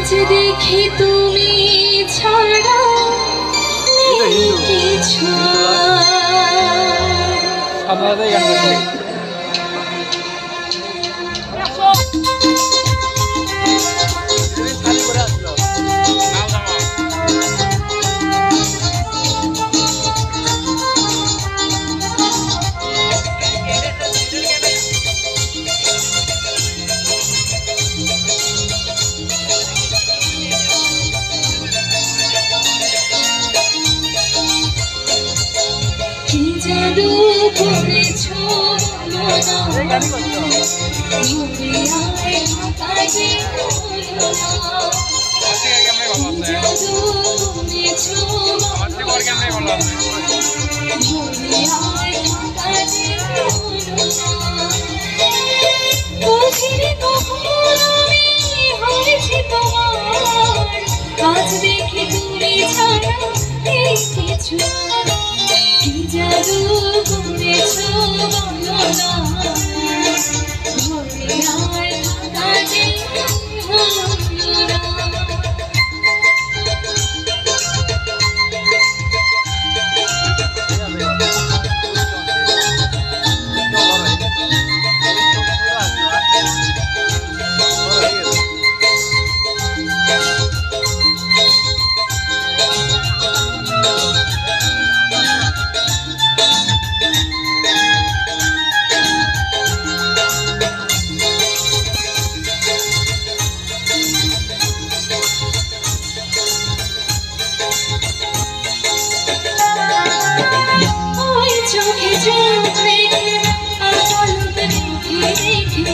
আজ দেখি তুমি ছাড়া কিছু শুরু করেছ জাদু করেছ আজ দেখি তুমি ছাড়া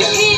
to.